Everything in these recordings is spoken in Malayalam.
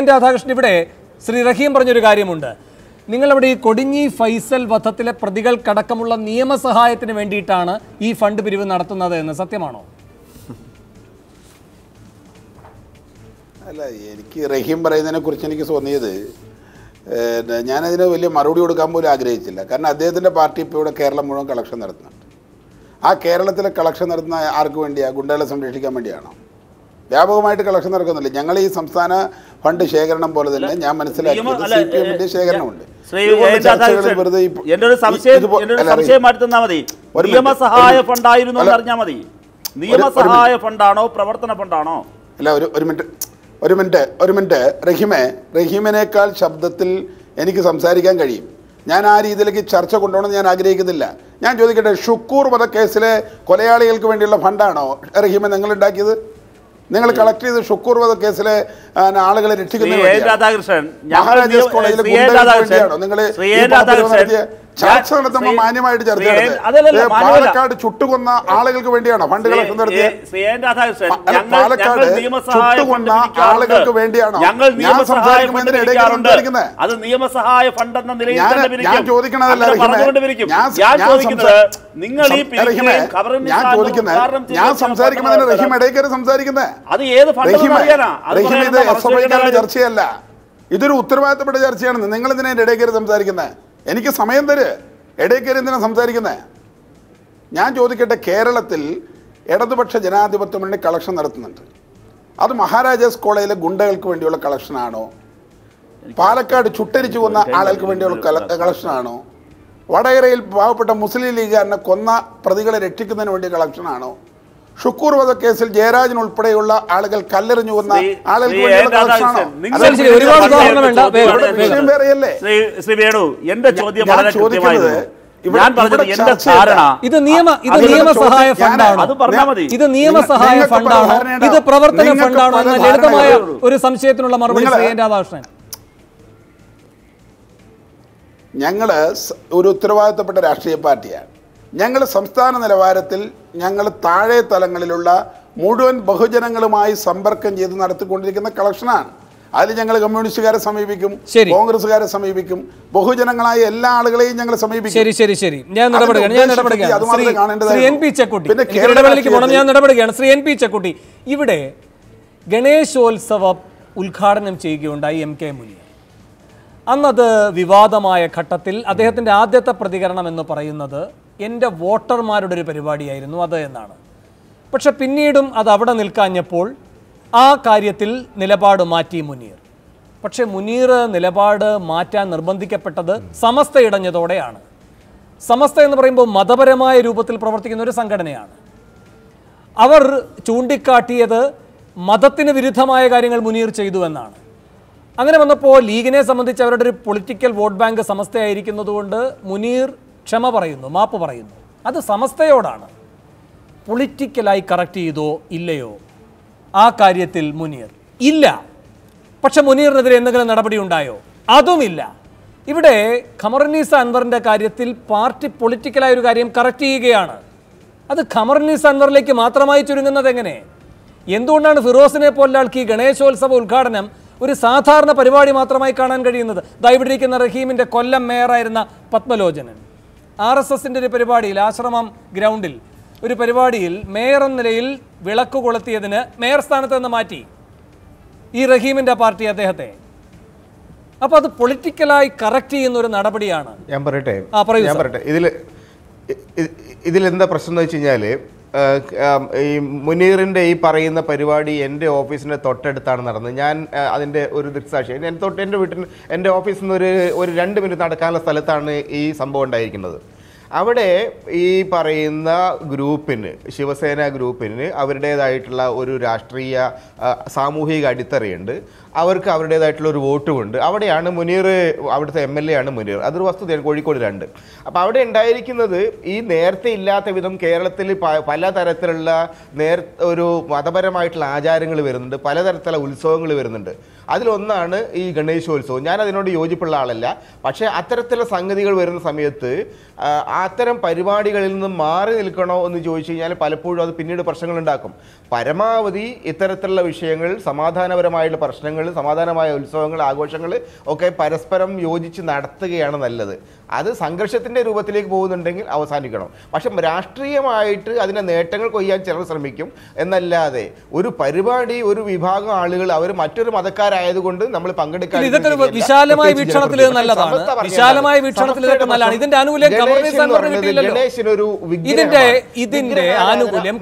എൻ രാധാകൃഷ്ണൻ ഇവിടെ ശ്രീ റഹീം പറഞ്ഞൊരു കാര്യമുണ്ട്. നിങ്ങളവിടെ ഈ കൊടിഞ്ഞി ഫൈസൽ വധത്തിലെ പ്രതികൾക്കടക്കമുള്ള നിയമസഹായത്തിന് വേണ്ടിയിട്ടാണ് ഈ ഫണ്ട് പിരിവ് നടത്തുന്നത് എന്ന് സത്യമാണോ? അല്ല എനിക്ക് റഹീം പറയുന്നതിനെ കുറിച്ച് എനിക്ക് തോന്നിയത് ഞാനതിന് വലിയ മറുപടി കൊടുക്കാൻ പോലും ആഗ്രഹിച്ചില്ല. കാരണം അദ്ദേഹത്തിന്റെ പാർട്ടി ഇപ്പോൾ ഇവിടെ കേരളം മുഴുവൻ കളക്ഷൻ നടത്തുന്നുണ്ട്. ആ കേരളത്തിലെ കളക്ഷൻ നടത്തുന്ന ആർക്ക് വേണ്ടിയാണ് ഗുണ്ടകളെ സംരക്ഷിക്കാൻ വേണ്ടിയാണോ? വ്യാപകമായിട്ട് കളക്ഷൻ നടക്കുന്നില്ല. ഞങ്ങൾ ഈ സംസ്ഥാന ഫണ്ട് ശേഖരണം പോലെ തന്നെ ഞാൻ മനസ്സിലാക്കിയത് സി പി എമ്മിന്റെ ശേഖരണമുണ്ട്. എന്റെ ഒരു സംശയം ഇതുപോ- ഒരു സംശയം മാറ്റി തന്നാ മതി. നിയമസഹായ ഫണ്ടായിരുന്നു അറിഞ്ഞാൽ മതി. നിയമസഹായ ഫണ്ടാണോ പ്രവർത്തന ഫണ്ടാണോ? അല്ല ഒരു ഒരു മിനിറ്റ്. ഒരു മിനിറ്റ്. ഒരു മിനിറ്റ്. റഹീമെ റഹീമിനേക്കാൾ ശബ്ദത്തിൽ എനിക്ക് സംസാരിക്കാൻ കഴിയും. ഞാൻ ആ രീതിയിലേക്ക് ചർച്ച കൊണ്ടുപോകണമെന്ന് ഞാൻ ആഗ്രഹിക്കുന്നില്ല. ഞാൻ ചോദിക്കട്ടെ ഷുക്കൂർ വധക്കേസിലെ കൊലയാളികൾക്ക് വേണ്ടിയുള്ള ഫണ്ടാണോ? റഹീമെ നിങ്ങൾ ഉണ്ടാക്കിയത്? നിങ്ങൾ കളക്ട് ചെയ്ത് ഷുക്കൂർ വധ കേസിലെ ആളുകളെ രക്ഷിക്കുന്ന? രാധാകൃഷ്ണൻ മഹാരാജാസ് കോളേജിലെ നിങ്ങൾ നടത്തിയ ചർച്ച നടത്തുമ്പോൾ മാന്യമായിട്ട് പാലക്കാട് ചുട്ടുകൊന്ന ആളുകൾക്ക് വേണ്ടിയാണോ ഫണ്ട് കളക്ഷൻ പാലക്കാട് ചുട്ടുകൊന്ന ആളുകൾക്ക് വേണ്ടിയാണോ? ഞാൻ ഇടയ്ക്ക് സംസാരിക്കുന്നത്? അത് നിയമസഹായ ഫണ്ട് എന്ന നിലയിൽ ഞാൻ- ചോദിക്കണതല്ല ചോദിക്കുന്നത് നിങ്ങൾ ഈ ഞാൻ ചോദിക്കുന്നത് ഞാൻ സംസാരിക്കുന്നതിന് റഹീം ഇടയിൽ സംസാരിക്കുന്നത് അത് ഏത് ഫണ്ട് റഹീമേ, അറിയാനാ? അത് റഹീം ഇത് എസ് എഫ് ഐക്കാരുടെ ചർച്ചയല്ല. ഇതൊരു ഉത്തരവാദിത്തപ്പെട്ട ചർച്ചയാണ്. നിങ്ങൾ ഇതിനെ ഇടയിൽ കയറി സംസാരിക്കുന്നത് എനിക്ക് സമയം തര്. ഇടയിൽ കയറി എന്തിനാ സംസാരിക്കുന്നത് ഞാൻ ചോദിക്കട്ടെ കേരളത്തിൽ ഇടതുപക്ഷ ജനാധിപത്യം വേണ്ടി കളക്ഷൻ നടത്തുന്നുണ്ട്. അത് മഹാരാജാസ് കോളേജിലെ ഗുണ്ടകൾക്ക് വേണ്ടിയുള്ള കളക്ഷനാണോ പാലക്കാട് ചുട്ടരിച്ചു കൊന്ന ആളുകൾക്ക് വേണ്ടിയുള്ള കളക്ഷനാണോ വടകരയിൽ പാവപ്പെട്ട മുസ്ലിം ലീഗുകാരനെ കൊന്ന പ്രതികളെ രക്ഷിക്കുന്നതിന് വേണ്ടിയ കളക്ഷനാണോ ഷുക്കൂർ വധക്കേസിൽ ജയരാജൻ ഉൾപ്പെടെയുള്ള ആളുകൾ കല്ലെറിഞ്ഞു വന്ന ആളുകൾ ആളുകൾക്ക് വേറെയല്ലേ ശ്രീ വേണു എന്റെ ചോദ്യം വളരെ ചോദിക്കുന്നത് ഞാൻ പറഞ്ഞത് എന്റെ ധാരണ. ഇത് നിയമ ഇത് നിയമസഹായ ഫണ്ടാണ്. അത് പറഞ്ഞാൽ മതി. ഇത് നിയമസഹായ ഫണ്ടാണ്. ഇത് പ്രവർത്തന ഫണ്ടാണോ എന്ന ലളിതമായ ഒരു സംശയത്തിനുള്ള മറുപടി ശ്രീ എൻ രാധാകൃഷ്ണൻ. ഞങ്ങൾ ഒരു ഉത്തരവാദിത്തപ്പെട്ട രാഷ്ട്രീയ പാർട്ടിയാണ്. ഞങ്ങൾ സംസ്ഥാന നിലവാരത്തിൽ ഞങ്ങൾ താഴെ തലങ്ങളിലുള്ള മുഴുവൻ ബഹുജനങ്ങളുമായി സമ്പർക്കം ചെയ്ത് നടത്തിക്കൊണ്ടിരിക്കുന്ന കളക്ഷനാണ് അതിൽ ഞങ്ങൾ കമ്മ്യൂണിസ്റ്റുകാരെ സമീപിക്കും. കോൺഗ്രസ്സുകാരെ സമീപിക്കും ബഹുജനങ്ങളായ എല്ലാ ആളുകളെയും ഞങ്ങൾ സമീപിക്കും. ശരി ശരി ശരി. ഞാൻ ഞാൻ ശ്രീ എൻ പി ചെക്കുട്ടി ഇവിടെ ഗണേശോത്സവം ഉദ്ഘാടനം ചെയ്യുകയുണ്ടായി എം കെ മുനി അന്നത് വിവാദമായ ഘട്ടത്തിൽ അദ്ദേഹത്തിന്റെ ആദ്യത്തെ പ്രതികരണം എന്ന് പറയുന്നത് എന്റെ വോട്ടർമാരുടെ ഒരു പരിപാടിയായിരുന്നു അത് എന്നാണ്. പക്ഷെ പിന്നീടും അത് അവിടെ നിൽക്കാഞ്ഞപ്പോൾ ആ കാര്യത്തിൽ നിലപാട് മാറ്റി മുനീർ. പക്ഷേ മുനീർ നിലപാട് മാറ്റാൻ നിർബന്ധിക്കപ്പെട്ടത് സമസ്ത ഇടഞ്ഞതോടെയാണ്. സമസ്ത എന്ന് പറയുമ്പോൾ മതപരമായ രൂപത്തിൽ പ്രവർത്തിക്കുന്ന ഒരു സംഘടനയാണ്. അവർ ചൂണ്ടിക്കാട്ടിയത് മതത്തിന് വിരുദ്ധമായ കാര്യങ്ങൾ മുനീർ ചെയ്തു എന്നാണ്. അങ്ങനെ വന്നപ്പോൾ ലീഗിനെ സംബന്ധിച്ച് അവരുടെ ഒരു പൊളിറ്റിക്കൽ വോട്ട് ബാങ്ക് സമസ്തയായിരിക്കുന്നതുകൊണ്ട് മുനീർ ക്ഷമ പറയുന്നു മാപ്പ് പറയുന്നു. അത് സമസ്തയോടാണ്. പൊളിറ്റിക്കലായി കറക്റ്റ് ചെയ്തോ ഇല്ലയോ? ആ കാര്യത്തിൽ മുനീർ ഇല്ല. പക്ഷെ മുനീറിനെതിരെ എന്തെങ്കിലും നടപടി ഉണ്ടായോ? അതുമില്ല. ഇവിടെ ഖമറുന്നീസ അൻവറിന്റെ കാര്യത്തിൽ പാർട്ടി പൊളിറ്റിക്കലായ ഒരു കാര്യം കറക്റ്റ് ചെയ്യുകയാണ്. അത് ഖമറുന്നീസ അൻവറിലേക്ക് മാത്രമായി ചുരുങ്ങുന്നത് എങ്ങനെ? എന്തുകൊണ്ടാണ് ഫിറോസിനെ പോലുള്ള ആൾക്ക് ഈ ഗണേശോത്സവ ഉദ്ഘാടനം ഒരു സാധാരണ പരിപാടി മാത്രമായി കാണാൻ കഴിയുന്നത്? ദാ ഇവിടെ റഹീമിന്റെ കൊല്ലം മേയറായിരുന്ന പത്മലോചനൻ. ആർ എസ് എസിന്റെ ഒരു പരിപാടിയിൽ ആശ്രമം ഗ്രൗണ്ടിൽ ഒരു പരിപാടിയിൽ മേയർ എന്ന നിലയിൽ വിളക്ക് കൊളുത്തിയതിന് മേയർ സ്ഥാനത്ത് നിന്ന് മാറ്റി ഈ റഹീമിന്റെ പാർട്ടി അദ്ദേഹത്തെ. അപ്പോൾ അത് പൊളിറ്റിക്കലായി കറക്റ്റ് ചെയ്യുന്ന ഒരു നടപടിയാണ്. ഞാൻ പറയട്ടെ? ഞാൻ പറയട്ടെ? ഇതിൽ ഇതിലെന്താ എന്താ പ്രശ്നം എന്ന് വെച്ച് കഴിഞ്ഞാൽ ഈ മുനീറിന്റെ ഈ പറയുന്ന പരിപാടി എന്റെ ഓഫീസിന്റെ തൊട്ടടുത്താണ് നടന്നത്. ഞാൻ അതിന്റെ ഒരു ദൃക്സാക്ഷി. എന്റെ തൊട്ട് എന്റെ വീട്ടിൽ എന്റെ ഓഫീസിൽ നിന്ന് ഒരു ഒരു രണ്ട് മിനിറ്റ് നടക്കാനുള്ള സ്ഥലത്താണ് ഈ സംഭവം ഉണ്ടായിരിക്കുന്നത്. അവിടെ ഈ പറയുന്ന ഗ്രൂപ്പിന് ശിവസേന ഗ്രൂപ്പിന് അവരുടേതായിട്ടുള്ള ഒരു രാഷ്ട്രീയ സാമൂഹിക അടിത്തറയുണ്ട്. അവർക്ക് അവരുടേതായിട്ടുള്ള ഒരു വോട്ടുമുണ്ട്. അവിടെയാണ് മുനീർ അവിടുത്തെ എം എൽ എ ആണ് മുനീർ. അതൊരു വസ്തുതയാണ് കോഴിക്കോട് രണ്ട്. അപ്പോൾ അവിടെ ഉണ്ടായിരിക്കുന്നത് ഈ നേരത്തെ ഇല്ലാത്ത വിധം കേരളത്തിൽ പലതരത്തിലുള്ള നേർ ഒരു മതപരമായിട്ടുള്ള ആചാരങ്ങൾ വരുന്നുണ്ട്. പലതരത്തിലുള്ള ഉത്സവങ്ങൾ വരുന്നുണ്ട്. അതിലൊന്നാണ് ഈ ഗണേശോത്സവം. ഞാൻ അതിനോട് യോജിപ്പുള്ള ആളല്ല. പക്ഷേ അത്തരത്തിലുള്ള സംഗതികൾ വരുന്ന സമയത്ത് അത്തരം പരിപാടികളിൽ നിന്ന് മാറി നിൽക്കണോ എന്ന് ചോദിച്ചു കഴിഞ്ഞാൽ പലപ്പോഴും അത് പിന്നീട് പ്രശ്നങ്ങൾ ഉണ്ടാക്കും പരമാവധി ഇത്തരത്തിലുള്ള വിഷയങ്ങൾ സമാധാനപരമായുള്ള പ്രശ്നങ്ങൾ സമാധാനമായ ഉത്സവങ്ങൾ ആഘോഷങ്ങൾ ഒക്കെ പരസ്പരം യോജിച്ച് നടത്തുകയാണ് നല്ലത്. അത് സംഘർഷത്തിന്റെ രൂപത്തിലേക്ക് പോകുന്നുണ്ടെങ്കിൽ അവസാനിക്കണം. പക്ഷെ രാഷ്ട്രീയമായിട്ട് അതിന്റെ നേട്ടങ്ങൾ കൊയ്യാൻ ചിലർ ശ്രമിക്കും. എന്നല്ലാതെ ഒരു പരിപാടി ഒരു വിഭാഗം ആളുകൾ അവർ മറ്റൊരു മതക്കാരായതുകൊണ്ട് നമ്മൾ പങ്കെടുക്കാൻ വിശാലമായ വീക്ഷണത്തിൽ നല്ലതാണ്. വിശാലമായ വീക്ഷണത്തിൽ നല്ലതാണ്. ഇതിന്റെ ആനുകൂല്യം ഇതിന്റെ ഇതിന്റെ ആനുകൂല്യം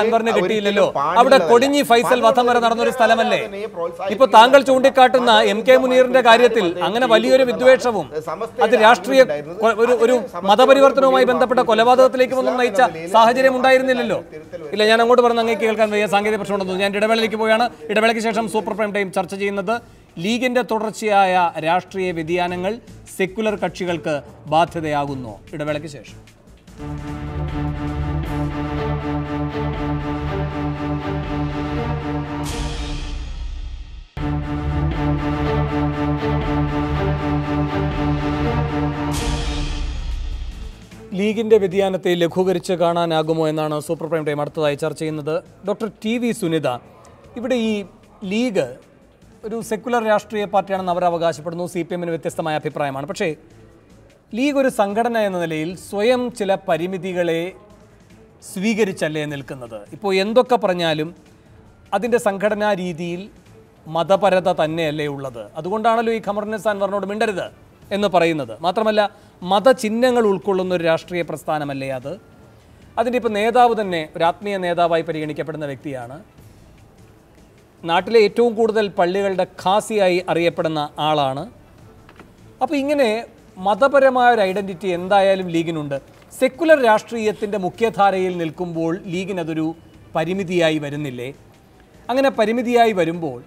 അൻവറിന് കിട്ടിയില്ലല്ലോ. അവിടെ കൊടിഞ്ഞി ഫൈസൽ വധം വരെ നടന്നൊരു സ്ഥലമല്ലേ? ഇപ്പൊ താങ്കൾ ചൂണ്ടിക്കാട്ടുന്ന എം കെ മുനീറിന്റെ കാര്യത്തിൽ അങ്ങനെ വലിയൊരു വിദ്വേഷവും അത് രാഷ്ട്രീയ ഒരു ഒരു മതപരിവർത്തനവുമായി ബന്ധപ്പെട്ട കൊലപാതകത്തിലേക്ക് ഒന്നും നയിച്ച സാഹചര്യം ഉണ്ടായിരുന്നില്ലല്ലോ. ഇല്ല ഞാൻ അങ്ങോട്ട് പറഞ്ഞ അങ്ങേക്ക് കേൾക്കാൻ വയ്യ. സാങ്കേതിക പ്രശ്നമുണ്ടെന്ന് ഞാൻ ഇടവേളയിലേക്ക് പോവുകയാണ് ഇടവേളയ്ക്ക് ശേഷം സൂപ്പർ പ്രൈം ടൈം ചർച്ച ചെയ്യുന്നത് ലീഗിന്റെ തുടർച്ചയായ രാഷ്ട്രീയ വ്യതിയാനങ്ങൾ സെക്യുലർ കക്ഷികൾക്ക് ബാധ്യതയാകുന്നു. ഇടവേളയ്ക്ക് ശേഷം. ലീഗിന്റെ വ്യതിയാനത്തെ ലഘൂകരിച്ച് കാണാനാകുമോ എന്നാണ് സൂപ്പർ പ്രൈം ടൈം അടുത്തതായി ചർച്ച ചെയ്യുന്നത്. ഡോക്ടർ ടി വി സുനിത ഇവിടെ ഈ ലീഗ് ഒരു സെക്യുലർ രാഷ്ട്രീയ പാർട്ടിയാണെന്ന് അവർ അവകാശപ്പെടുന്നു. സി പി എമ്മിന് വ്യത്യസ്തമായ അഭിപ്രായമാണ്. പക്ഷേ ലീഗ് ഒരു സംഘടന എന്ന നിലയിൽ സ്വയം ചില പരിമിതികളെ സ്വീകരിച്ചല്ലേ നിൽക്കുന്നത്? ഇപ്പോൾ എന്തൊക്കെ പറഞ്ഞാലും അതിന്റെ സംഘടനാ രീതിയിൽ മതപരത തന്നെയല്ലേ ഉള്ളത്? അതുകൊണ്ടാണല്ലോ ഈ ഖമർനസ് വർണോട് മിണ്ടരുത് എന്ന് പറയുന്നത്. മാത്രമല്ല മതചിഹ്നങ്ങൾ ഉൾക്കൊള്ളുന്ന ഒരു രാഷ്ട്രീയ പ്രസ്ഥാനമല്ലേ അത്? അതിന്റെ ഇപ്പോൾ നേതാവ് തന്നെ ഒരു ആത്മീയ നേതാവായി പരിഗണിക്കപ്പെടുന്ന വ്യക്തിയാണ്. നാട്ടിലെ ഏറ്റവും കൂടുതൽ പള്ളികളുടെ ഖാസിയായി അറിയപ്പെടുന്ന ആളാണ്. അപ്പോൾ ഇങ്ങനെ മതപരമായ ഒരു ഐഡന്റിറ്റി എന്തായാലും ലീഗിനുണ്ട്. സെക്കുലർ രാഷ്ട്രീയത്തിന്റെ മുഖ്യധാരയിൽ നിൽക്കുമ്പോൾ ലീഗിനതൊരു പരിമിതിയായി വരുന്നില്ലേ? അങ്ങനെ പരിമിതിയായി വരുമ്പോൾ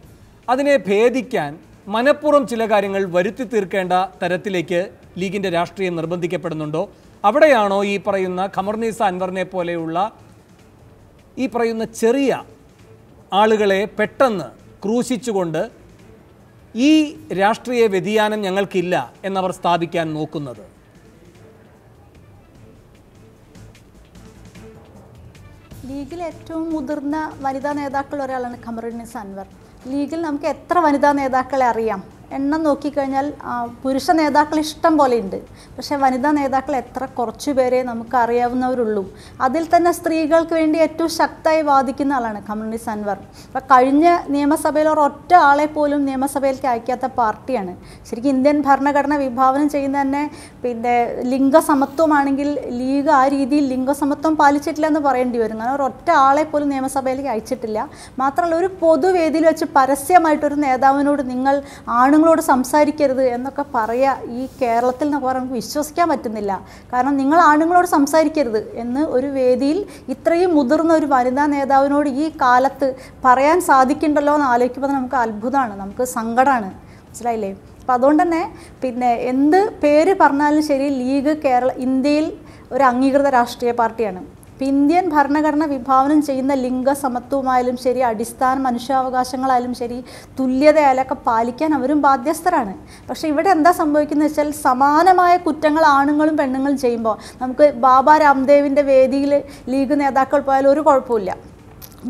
അതിനെ ഭേദിക്കാൻ മനഃപൂർവം ചില കാര്യങ്ങൾ വരുത്തി തീർക്കേണ്ട തരത്തിലേക്ക് ലീഗിന്റെ രാഷ്ട്രീയം നിർബന്ധിക്കപ്പെടുന്നുണ്ടോ? അവിടെയാണോ ഈ പറയുന്ന ഖമർനീസ അൻവറിനെ പോലെയുള്ള ഈ പറയുന്ന ചെറിയ ആളുകളെ പെട്ടെന്ന് ക്രൂശിച്ചുകൊണ്ട് ഈ രാഷ്ട്രീയ വ്യതിയാനം ഞങ്ങൾക്കില്ല എന്നവർ സ്ഥാപിക്കാൻ നോക്കുന്നത്? ലീഗിൽ ഏറ്റവും മുതിർന്ന വനിതാ നേതാക്കൾ ഒരാളാണ് ഖമറുദ്ദീൻ അൻവർ. ലീഗിൽ നമുക്ക് എത്ര വനിതാ നേതാക്കളെ അറിയാം? എണ്ണം നോക്കിക്കഴിഞ്ഞാൽ പുരുഷ നേതാക്കൾ ഇഷ്ടം പോലെ ഉണ്ട്. പക്ഷേ വനിതാ നേതാക്കൾ എത്ര കുറച്ചു പേരെ നമുക്ക് അറിയാവുന്നവരുള്ളൂ അതിൽ തന്നെ സ്ത്രീകൾക്ക് വേണ്ടി ഏറ്റവും ശക്തമായി വാദിക്കുന്ന ആളാണ് കമ്മ്യൂണിസ്റ്റ് അൻവർ. അപ്പം കഴിഞ്ഞ നിയമസഭയിൽ ഒരൊറ്റ ആളെ പോലും നിയമസഭയിലേക്ക് അയക്കാത്ത പാർട്ടിയാണ്. ശരിക്കും ഇന്ത്യൻ ഭരണഘടന വിഭാവനം ചെയ്യുന്ന തന്നെ പിന്നെ ലിംഗസമത്വമാണെങ്കിൽ ലീഗ് ആ രീതിയിൽ ലിംഗസമത്വം പാലിച്ചിട്ടില്ല എന്ന് പറയേണ്ടി വരും. കാരണം ഒരൊറ്റ ആളെ പോലും നിയമസഭയിലേക്ക് അയച്ചിട്ടില്ല. മാത്രമല്ല ഒരു പൊതുവേദിയിൽ വെച്ച് പരസ്യമായിട്ടൊരു നേതാവിനോട് നിങ്ങൾ ആണുങ്ങളോട് സംസാരിക്കരുത് എന്നൊക്കെ പറയുക ഈ കേരളത്തിൽ എന്നൊക്കെ പറയുമ്പോൾ വിശ്വസിക്കാൻ പറ്റുന്നില്ല. കാരണം നിങ്ങൾ ആണുങ്ങളോട് സംസാരിക്കരുത് എന്ന് ഒരു വേദിയിൽ ഇത്രയും മുതിർന്ന ഒരു വനിതാ നേതാവിനോട് ഈ കാലത്ത് പറയാൻ സാധിക്കണ്ടല്ലോ എന്ന് ആലോചിക്കുമ്പോൾ നമുക്ക് അത്ഭുതമാണ് നമുക്ക് സങ്കടമാണ് മനസ്സിലായില്ലേ? അപ്പോൾ അതുകൊണ്ട് തന്നെ പിന്നെ എന്ത് പേര് പറഞ്ഞാലും ശരി ലീഗ് കേരള ഇന്ത്യയിൽ ഒരു അംഗീകൃത രാഷ്ട്രീയ പാർട്ടിയാണ്. ഇന്ത്യൻ ഭരണഘടന വിഭാവനം ചെയ്യുന്ന ലിംഗസമത്വമായാലും ശരി അടിസ്ഥാന മനുഷ്യാവകാശങ്ങളായാലും ശരി തുല്യതയാലൊക്കെ പാലിക്കാൻ അവരും ബാധ്യസ്ഥരാണ്. പക്ഷേ ഇവിടെ എന്താ സംഭവിക്കുന്നത് വെച്ചാൽ സമാനമായ കുറ്റങ്ങൾ ആണുങ്ങളും പെണ്ണുങ്ങളും ചെയ്യുമ്പോൾ നമുക്ക് ബാബ രാംദേവിന്റെ വേദിയിൽ ലീഗ് നേതാക്കൾ പോയാൽ ഒരു കുഴപ്പമില്ല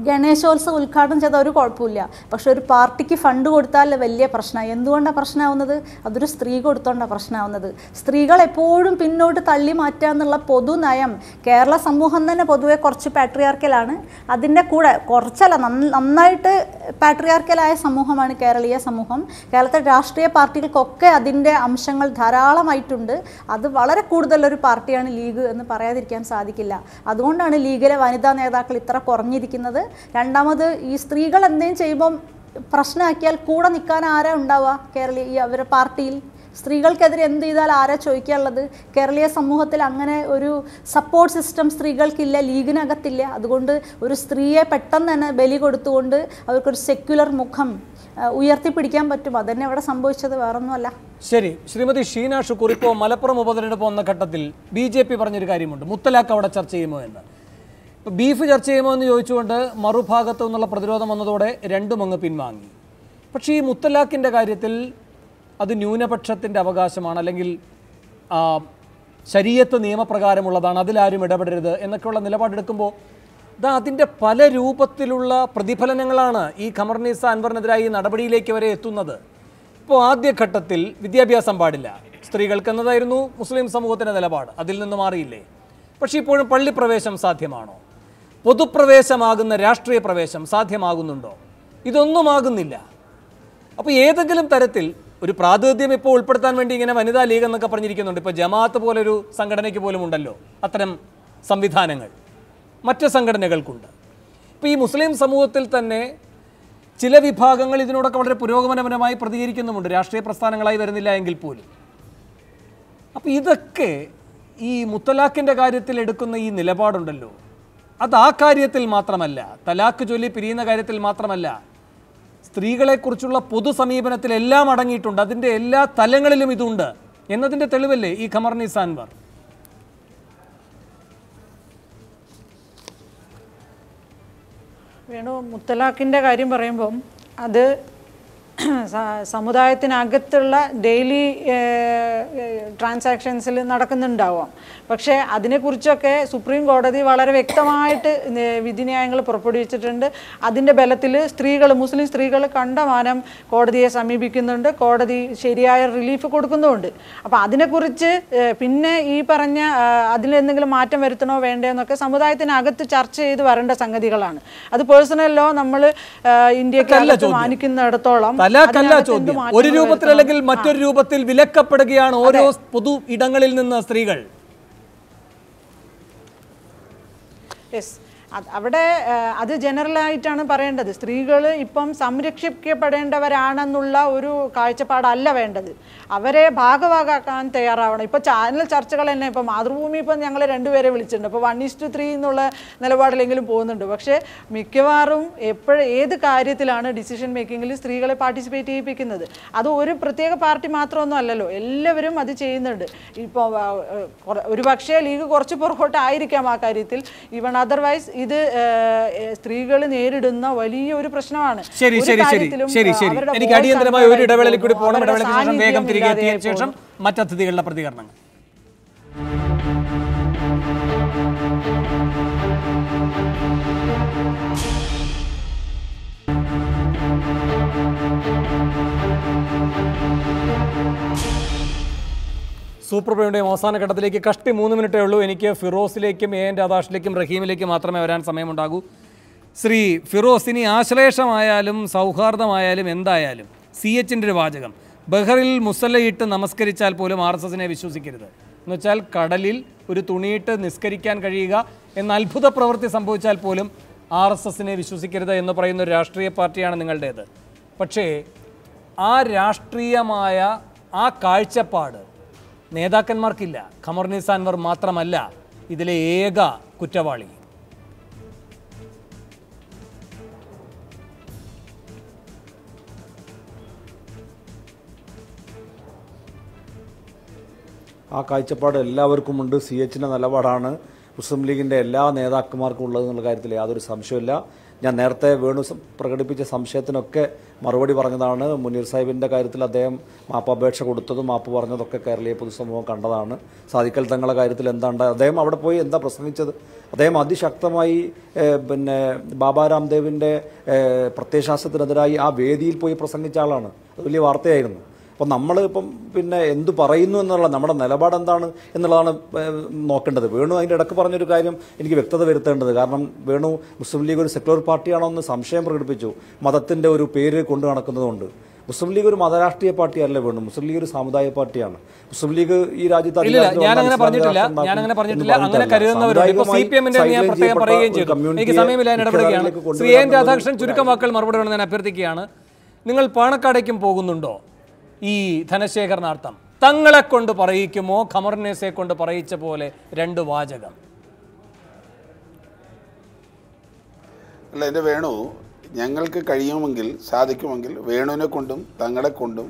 ഗണേശോത്സവം ഉദ്ഘാടനം ചെയ്താൽ ഒരു കുഴപ്പമില്ല. പക്ഷെ ഒരു പാർട്ടിക്ക് ഫണ്ട് കൊടുത്താൽ വലിയ പ്രശ്നമാണ് എന്തുകൊണ്ടാണ് പ്രശ്നമാവുന്നത്? അതൊരു സ്ത്രീ കൊടുത്തോണ്ടാണ് പ്രശ്നമാവുന്നത്. സ്ത്രീകൾ എപ്പോഴും പിന്നോട്ട് തള്ളി മാറ്റുക എന്നുള്ള പൊതുനയം കേരള സമൂഹം തന്നെ പൊതുവെ കുറച്ച് പാട്രിയാർക്കലാണ് അതിന്റെ കൂടെ കുറച്ചല്ല നന്നായിട്ട് പാട്രിയാർക്കലായ സമൂഹമാണ് കേരളീയ സമൂഹം. കേരളത്തെ രാഷ്ട്രീയ പാർട്ടികൾക്കൊക്കെ അതിന്റെ അംശങ്ങൾ ധാരാളമായിട്ടുണ്ട്. അത് വളരെ കൂടുതലൊരു പാർട്ടിയാണ് ലീഗ് എന്ന് പറയാതിരിക്കാൻ സാധിക്കില്ല. അതുകൊണ്ടാണ് ലീഗിലെ വനിതാ നേതാക്കൾ ഇത്ര കുറഞ്ഞിരിക്കുന്നത്. രണ്ടാമത് ഈ സ്ത്രീകൾ എന്തെങ്കിലും ചെയ്യുമ്പം പ്രശ്നമാക്കിയാൽ കൂടെ നിൽക്കാൻ ആരാ ഉണ്ടാവുക കേരളീയ അവരുടെ പാർട്ടിയിൽ? സ്ത്രീകൾക്കെതിരെ എന്ത് ചെയ്താൽ ആരാ ചോദിക്കാനുള്ളത്? കേരളീയ സമൂഹത്തിൽ അങ്ങനെ ഒരു സപ്പോർട്ട് സിസ്റ്റം സ്ത്രീകൾക്കില്ല ലീഗിനകത്തില്ല. അതുകൊണ്ട് ഒരു സ്ത്രീയെ പെട്ടെന്ന് തന്നെ ബലി കൊടുത്തുകൊണ്ട് അവർക്കൊരു സെക്യുലർ മുഖം ഉയർത്തിപ്പിടിക്കാൻ പറ്റും. അതന്നെ ഇവിടെ സംഭവിച്ചത് വേറൊന്നുമല്ല. ശരി. ശ്രീമതി ഷീന ഷുക്കൂർ ഇപ്പോൾ മലപ്പുറം ഉപതെരഞ്ഞെടുപ്പ് വന്ന ഘട്ടത്തിൽ ബി ജെ പി പറഞ്ഞൊരു കാര്യമുണ്ട്. മുത്തലാഖ് അവിടെ ചർച്ച ചെയ്യുമോ എന്ന്. ബീഫ് ചർച്ച ചെയ്യുമോ എന്ന് ചോദിച്ചുകൊണ്ട് മറുഭാഗത്തു നിന്നുള്ള പ്രതിരോധം വന്നതോടെ രണ്ടും അങ്ങ് പിൻവാങ്ങി. പക്ഷേ ഈ മുത്തലാഖിന്റെ കാര്യത്തിൽ അത് ന്യൂനപക്ഷത്തിന്റെ അവകാശമാണ് അല്ലെങ്കിൽ ശരീരത്ത് നിയമപ്രകാരമുള്ളതാണ് അതിലാരും ഇടപെടരുത് എന്നൊക്കെയുള്ള നിലപാടെടുക്കുമ്പോൾ ഇതാ അതിന്റെ പല രൂപത്തിലുള്ള പ്രതിഫലനങ്ങളാണ് ഈ ഖമർനീസ അൻവറിനെതിരായി നടപടിയിലേക്ക് വരെ എത്തുന്നത്. ഇപ്പോൾ ആദ്യഘട്ടത്തിൽ വിദ്യാഭ്യാസം പാടില്ല. സ്ത്രീകൾക്ക് എന്നതായിരുന്നു മുസ്ലിം സമൂഹത്തിന്റെ നിലപാട്. അതിൽ നിന്ന് മാറിയില്ലേ? പക്ഷേ ഇപ്പോഴും പള്ളിപ്രവേശം സാധ്യമാണോ? പൊതുപ്രവേശമാകുന്ന രാഷ്ട്രീയ പ്രവേശം സാധ്യമാകുന്നുണ്ടോ? ഇതൊന്നും ആകുന്നില്ല. അപ്പോൾ ഏതെങ്കിലും തരത്തിൽ ഒരു പ്രാതിനിധ്യം ഇപ്പോൾ ഉൾപ്പെടുത്താൻ വേണ്ടി ഇങ്ങനെ വനിതാ ലീഗ് എന്നൊക്കെ പറഞ്ഞിരിക്കുന്നുണ്ട്. ഇപ്പോൾ ജമാഅത്ത് പോലൊരു സംഘടനയ്ക്ക് പോലും ഉണ്ടല്ലോ. അത്തരം സംവിധാനങ്ങൾ. മറ്റ് സംഘടനകൾക്കുണ്ട്. ഇപ്പോൾ ഈ മുസ്ലിം സമൂഹത്തിൽ തന്നെ ചില വിഭാഗങ്ങൾ ഇതിനോടൊക്കെ വളരെ പുരോഗമനപരമായി പ്രതികരിക്കുന്നുമുണ്ട്. രാഷ്ട്രീയ പ്രസ്ഥാനങ്ങളായി വരുന്നില്ല എങ്കിൽ പോലും. അപ്പോൾ ഇതൊക്കെ ഈ മുത്തലാഖിന്റെ കാര്യത്തിൽ എടുക്കുന്ന ഈ നിലപാടുണ്ടല്ലോ. അത് ആ കാര്യത്തിൽ മാത്രമല്ല തലാഖ് ചൊല്ലി പിരിയുന്ന കാര്യത്തിൽ മാത്രമല്ല സ്ത്രീകളെക്കുറിച്ചുള്ള പൊതു സമീപനത്തിൽ എല്ലാം അടങ്ങിയിട്ടുണ്ട്. അതിന്റെ എല്ലാ തലങ്ങളിലും ഇതുണ്ട്. എന്നതിന്റെ തെളിവല്ലേ ഈ ഖമർനിസ് അൻവർ വേണു മുത്തലാഖിന്റെ കാര്യം പറയുമ്പം അത് സമുദായത്തിനകത്തുള്ള ഡെയിലി ട്രാൻസാക്ഷൻസിൽ നടക്കുന്നുണ്ടാവാം. പക്ഷേ അതിനെക്കുറിച്ചൊക്കെ സുപ്രീം കോടതി വളരെ വ്യക്തമായിട്ട് വിധിന്യായങ്ങൾ പുറപ്പെടുവിച്ചിട്ടുണ്ട്. അതിന്റെ ബലത്തിൽ സ്ത്രീകൾ മുസ്ലിം സ്ത്രീകൾ കണ്ടമാനം കോടതിയെ സമീപിക്കുന്നുണ്ട്. കോടതി ശരിയായ റിലീഫ് കൊടുക്കുന്നുമുണ്ട്. അപ്പോൾ അതിനെക്കുറിച്ച് പിന്നെ ഈ പറഞ്ഞ അതിൽ അതിലെന്തെങ്കിലും മാറ്റം വരുത്തണോ വേണ്ടോ എന്നൊക്കെ സമുദായത്തിനകത്ത് ചർച്ച ചെയ്ത് വരേണ്ട സംഗതികളാണ്. അത് പേഴ്സണൽ ലോ നമ്മൾ ഇന്ത്യയ്ക്ക് അതല്ല അകത്ത് ചോദ്യം. മാനിക്കുന്നിടത്തോളം അതിനകത്ത് ചോദ്യം. ഒരു രൂപത്തിൽ അല്ലെങ്കിൽ മറ്റൊരു രൂപത്തിൽ വിലക്കപ്പെടുകയാണ് ഓരോ പൊതു ഇടങ്ങളിൽ നിന്ന് സ്ത്രീകൾ. അവിടെ അത് ജനറലായിട്ടാണ് പറയേണ്ടത്. സ്ത്രീകൾ ഇപ്പം സംരക്ഷിക്കപ്പെടേണ്ടവരാണെന്നുള്ള ഒരു കാഴ്ചപ്പാടല്ല വേണ്ടത്. അവരെ ഭാഗഭാഗാക്കാൻ തയ്യാറാവണം. ഇപ്പോൾ ചാനൽ ചർച്ചകൾ തന്നെ ഇപ്പോൾ മാതൃഭൂമി ഇപ്പം ഞങ്ങൾ രണ്ടുപേരെ വിളിച്ചിട്ടുണ്ട്. ഇപ്പോൾ വൺ ഇസ്റ്റു ത്രീ എന്നുള്ള നിലപാടിലെങ്കിലും പോകുന്നുണ്ട്. പക്ഷേ മിക്കവാറും എപ്പോഴും ഏത് കാര്യത്തിലാണ് ഡിസിഷൻ മേക്കിങ്ങിൽ സ്ത്രീകളെ പാർട്ടിസിപ്പേറ്റ് ചെയ്യിപ്പിക്കുന്നത്? അത് ഒരു പ്രത്യേക പാർട്ടി മാത്രമൊന്നും അല്ലല്ലോ. എല്ലാവരും അത് ചെയ്യുന്നുണ്ട്. ഇപ്പോൾ ഒരു പക്ഷേ ലീഗ് കുറച്ച് പുറകോട്ടായിരിക്കാം ആ കാര്യത്തിൽ. ഈവൺ അതർവൈസ് ഇത് സ്ത്രീകൾ നേരിടുന്ന വലിയ ഒരു പ്രശ്നമാണ്. ശരി ശരി ശരി ശരി ശരി. എനിക്ക് അടിയന്തരമായ ഒരു ഇടവേളയിൽ കൂടി പോകണം ഇടവേളയ്ക്ക് ശേഷം വേഗം തിരികെ എത്തിയതിനു ശേഷം ശേഷം മറ്റതിഥികളുടെ പ്രതികരണങ്ങൾ. സൂപ്പർ പ്രേമിയുടെയും അവസാന ഘട്ടത്തിലേക്ക് കഷ്ടി മൂന്ന് മിനിറ്റേ ഉള്ളൂ. എനിക്ക് ഫിറോസിലേക്കും എ എൻ രാധാഷിലേക്കും റഹീമിലേക്കും മാത്രമേ വരാൻ സമയമുണ്ടാകൂ. ശ്രീ ഫിറോസ് ഇനി ആശ്ലേഷമായാലും സൗഹാർദ്ദമായാലും എന്തായാലും സി എച്ചിന്റെ ഒരു വാചകം. ബഹറിൽ മുസല്ലയിട്ട് നമസ്കരിച്ചാൽ പോലും ആർ എസ് എസിനെ വിശ്വസിക്കരുത്. എന്നുവെച്ചാൽ കടലിൽ ഒരു തുണിയിട്ട് നിസ്കരിക്കാൻ കഴിയുക എന്ന അത്ഭുത പ്രവൃത്തി സംഭവിച്ചാൽ പോലും ആർ എസ് എസിനെ വിശ്വസിക്കരുത് എന്ന് പറയുന്ന ഒരു രാഷ്ട്രീയ പാർട്ടിയാണ് നിങ്ങളുടേത്. പക്ഷേ ആ രാഷ്ട്രീയമായ ആ കാഴ്ചപ്പാട് നേതാക്കന്മാർക്കില്ല. ഖമർനിസ അൻവർ മാത്രമല്ല ഇതിലെ ഏക കുറ്റവാളി. ആ കാഴ്ചപ്പാട് എല്ലാവർക്കും ഉണ്ട് സി എച്ചിന്റെ നിലപാടാണ് മുസ്ലിം ലീഗിന്റെ എല്ലാ നേതാക്കന്മാർക്കും ഉള്ളത് എന്നുള്ള കാര്യത്തിൽ യാതൊരു സംശയമില്ല ഞാൻ നേരത്തെ വേണു പ്രകടിപ്പിച്ച സംശയത്തിനൊക്കെ മറുപടി പറഞ്ഞതാണ്. മുനീർ സാഹിബിന്റെ കാര്യത്തിൽ അദ്ദേഹം മാപ്പപേക്ഷ കൊടുത്തതും മാപ്പ് പറഞ്ഞതൊക്കെ കേരളീയ പൊതുസമൂഹം കണ്ടതാണ്. സാധിക്കൽ തങ്ങളുടെ കാര്യത്തിൽ എന്താണ്? അദ്ദേഹം അവിടെ പോയി എന്താ പ്രസംഗിച്ചത്? അദ്ദേഹം അതിശക്തമായി പിന്നെ ബാബാ രാംദേവിന്റെ പ്രത്യയശാസ്ത്രത്തിനെതിരായി ആ വേദിയിൽ പോയി പ്രസംഗിച്ച ആളാണ്. അത് വലിയ വാർത്തയായിരുന്നു. അപ്പോൾ നമ്മൾ ഇപ്പം പിന്നെ എന്തു പറയുന്നു എന്നുള്ള നമ്മുടെ നിലപാട് എന്താണ് എന്നുള്ളതാണ് നോക്കേണ്ടത്. വേണു അതിന്റെ ഇടയ്ക്ക് പറഞ്ഞൊരു കാര്യം എനിക്ക് വ്യക്തത വരുത്തേണ്ടത്. കാരണം വേണു മുസ്ലിം ലീഗ് ഒരു സെക്യുലർ പാർട്ടിയാണോ എന്ന് സംശയം പ്രകടിപ്പിച്ചു. മതത്തിന്റെ ഒരു പേര് കൊണ്ടു നടക്കുന്നതുകൊണ്ട്. മുസ്ലിം ലീഗ് ഒരു മതരാഷ്ട്രീയ പാർട്ടിയല്ല വേണു. മുസ്ലിം ലീഗ് ഒരു സമുദായ പാർട്ടിയാണ്. മുസ്ലിം ലീഗ് ഈ രാജ്യത്ത് ഞാൻ അങ്ങനെ പറഞ്ഞിട്ടില്ല. ഞാൻ അങ്ങനെ പറഞ്ഞിട്ടില്ല. അങ്ങനെ കരുതുന്നവരുണ്ട്. ശ്രീ എൻ രാധാകൃഷ്ണൻ ചുരുക്കം വാക്കുകൾ മറുപടി വേണമെന്ന് ഞാൻ അഭ്യർത്ഥിക്കുകയാണ്. നിങ്ങൾ പാണക്കാടേക്കും പോകുന്നുണ്ടോ? ഈ ധനശേഖരണാർത്ഥം തങ്ങളെ കൊണ്ട് പറയിക്കുമോ? ഖമർനേസെ കൊണ്ട് പറയിച്ച പോലെ രണ്ട് വാചകം. അല്ല എന്റെ വേണു ഞങ്ങൾക്ക് കഴിയുമെങ്കിൽ സാധിക്കുമെങ്കിൽ വേണുവിനെ കൊണ്ടും തങ്ങളെ കൊണ്ടും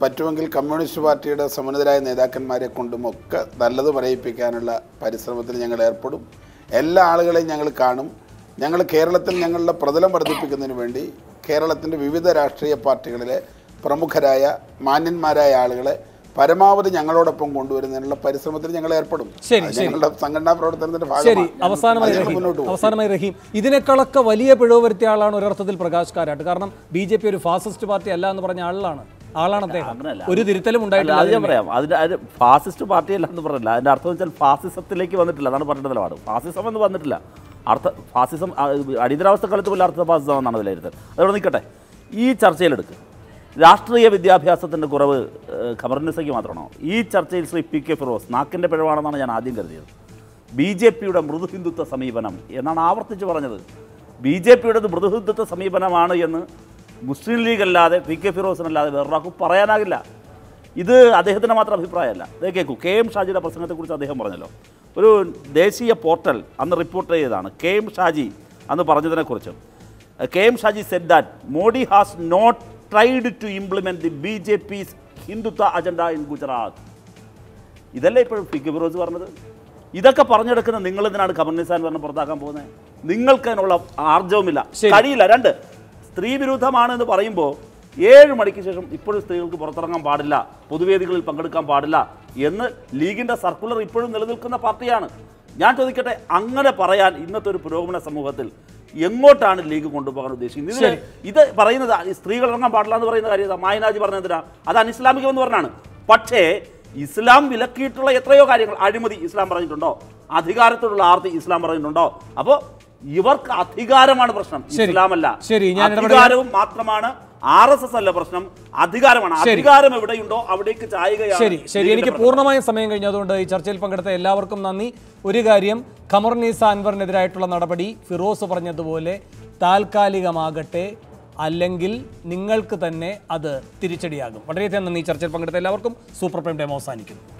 പറ്റുമെങ്കിൽ കമ്മ്യൂണിസ്റ്റ് പാർട്ടിയുടെ സമുന്നതരായ നേതാക്കന്മാരെ കൊണ്ടും ഒക്കെ നല്ലത് പറയിപ്പിക്കാനുള്ള പരിശ്രമത്തിൽ ഞങ്ങൾ ഏർപ്പെടും. എല്ലാ ആളുകളെയും ഞങ്ങൾ കാണും. ഞങ്ങൾ കേരളത്തിൽ ഞങ്ങളുടെ പ്രതലം വർദ്ധിപ്പിക്കുന്നതിന് വേണ്ടി കേരളത്തിന്റെ വിവിധ രാഷ്ട്രീയ പാർട്ടികളിലെ പ്രമുഖരായ മാന്യന്മാരായ ആളുകളെ പരമാവധി ഞങ്ങളോടൊപ്പം കൊണ്ടുവരുന്നതിനുള്ള പരിശ്രമത്തിൽ ഞങ്ങൾ ഏർപ്പെടും. ഞങ്ങളുടെ സംഘടനാ പ്രവർത്തനത്തിന്റെ ശരി അവസാനമായി അവസാനമായി റഹീം. ഇതിനേക്കാളൊക്കെ വലിയ പിഴവ് വരുത്തിയ ആളാണ് ഒരർത്ഥത്തിൽ പ്രകാശ് കാരാട്ട്. കാരണം ബി ജെ പി ഒരു ഫാസിസ്റ്റ് പാർട്ടി അല്ല എന്ന് പറഞ്ഞ ആളാണ്. ആളാണ് അദ്ദേഹം. ഒരു തിരുത്തലും ഉണ്ടായിട്ടില്ല അത് ഞാൻ പറയാം. അതിന്റെ ഫാസിസ്റ്റ് പാർട്ടി അല്ല എന്ന് പറഞ്ഞില്ല. അതിന്റെ അർത്ഥം വെച്ചാൽ ഫാസിസത്തിലേക്ക് വന്നിട്ടില്ല. അതാണ് പറഞ്ഞ നിലപാട്. ഫാസിസം എന്ന് വന്നിട്ടില്ല. അർത്ഥ ഫാസിസം അടിയന്തരാവസ്ഥ കാലത്ത് പോലും അർത്ഥ ഫാസിസം എന്നാണ് വിലയിരുത്തൽ. അതോടെ നിൽക്കട്ടെ. ഈ ചർച്ചയിലെടുക്ക്. രാഷ്ട്രീയ വിദ്യാഭ്യാസത്തിന്റെ കുറവ് ഖബറിനിസയ്ക്ക് മാത്രമാണോ? ഈ ചർച്ചയിൽ ശ്രീ പി കെ ഫിറോസ് നാക്കിന്റെ പിഴവാണെന്നാണ് ഞാൻ ആദ്യം കരുതിയത്. ബി ജെ പിയുടെ മൃദുഹിന്ദുത്വ സമീപനം എന്നാണ് ആവർത്തിച്ച് പറഞ്ഞത്. ബി ജെ പിയുടെ മൃദുഹിന്ദുത്വ സമീപനമാണ് എന്ന് മുസ്ലിം ലീഗ് അല്ലാതെ പി കെ ഫിറോസിനല്ലാതെ വേറൊരാൾക്കും പറയാനാകില്ല. ഇത് അദ്ദേഹത്തിന്റെ മാത്രം അഭിപ്രായമല്ല. അതേ കേൾക്കൂ കെ എം ഷാജിയുടെ പ്രസംഗത്തെക്കുറിച്ച് അദ്ദേഹം പറഞ്ഞല്ലോ. ഒരു ദേശീയ പോർട്ടൽ അന്ന് റിപ്പോർട്ട് ചെയ്തതാണ്. കെ എം ഷാജി അന്ന് പറഞ്ഞതിനെക്കുറിച്ച്. K M Shaji said that Modi has not tried to implement the B J P's Hindutva agenda in Gujarat ഇതല്ലേ ഇപ്പോഴും പി കെ ഫിറോസ് പറഞ്ഞത്? ഇതൊക്കെ പറഞ്ഞെടുക്കുന്ന നിങ്ങൾ ഇതിനാണ് കമ്മ്യൂണിസ്റ്റ് പറഞ്ഞ് പുറത്താക്കാൻ പോകുന്നത്? നിങ്ങൾക്ക് അതിനുള്ള ആർജവുമില്ല കഴിയില്ല. രണ്ട് സ്ത്രീ വിരുദ്ധമാണ് എന്ന് പറയുമ്പോൾ ഏഴ് മണിക്ക് ശേഷം ഇപ്പോഴും സ്ത്രീകൾക്ക് പുറത്തിറങ്ങാൻ പാടില്ല. പൊതുവേദികളിൽ പങ്കെടുക്കാൻ പാടില്ല എന്ന് ലീഗിന്റെ സർക്കുലർ ഇപ്പോഴും നിലനിൽക്കുന്ന പാർട്ടിയാണ്. ഞാൻ ചോദിക്കട്ടെ അങ്ങനെ പറയാൻ ഇന്നത്തെ ഒരു പുരോഗമന സമൂഹത്തിൽ എങ്ങോട്ടാണ് ലീഗ് കൊണ്ടുപോകാൻ ഉദ്ദേശിക്കുന്നത്? ഇതിന് ഇത് പറയുന്നത് സ്ത്രീകൾ ഇറങ്ങാൻ പാടില്ല എന്ന് പറയുന്ന കാര്യം മായനാജ് പറഞ്ഞതിനാ അത് അനിസ്ലാമികമെന്ന് പറഞ്ഞാണ്. പക്ഷേ ഇസ്ലാം വിലക്കിയിട്ടുള്ള എത്രയോ കാര്യങ്ങൾ അഴിമതി ഇസ്ലാം പറഞ്ഞിട്ടുണ്ടോ? അധികാരത്തോടുള്ള ആർത്തി ഇസ്ലാം പറഞ്ഞിട്ടുണ്ടോ? അപ്പോൾ ഇവർക്ക് അധികാരമാണ് പ്രശ്നം. ഇസ്ലാമല്ല. അധികാരവും മാത്രമാണ് ആർ എസ് എസ് അല്ല പ്രശ്നം. അധികാരമാണ്. അധികാരം എവിടെയുണ്ടോ അവിടേക്ക് ചായുകയാണ് ശരി. ശരി. എനിക്ക്. പൂർണമായും സമയം കഴിഞ്ഞതുകൊണ്ട് ഈ ചർച്ചയിൽ പങ്കെടുത്ത എല്ലാവർക്കും നന്ദി. ഒരു കാര്യം ഖമർനീസ അൻവറിനെതിരായിട്ടുള്ള നടപടി ഫിറോസ് പറഞ്ഞതുപോലെ താൽക്കാലികമാകട്ടെ അല്ലെങ്കിൽ നിങ്ങൾക്ക് തന്നെ അത് തിരിച്ചടിയാകും. വളരെയധികം നന്ദി. ചർച്ചയിൽ പങ്കെടുത്ത എല്ലാവർക്കും സൂപ്പർ പ്രൈം ടൈം അവസാനിക്കുന്നു.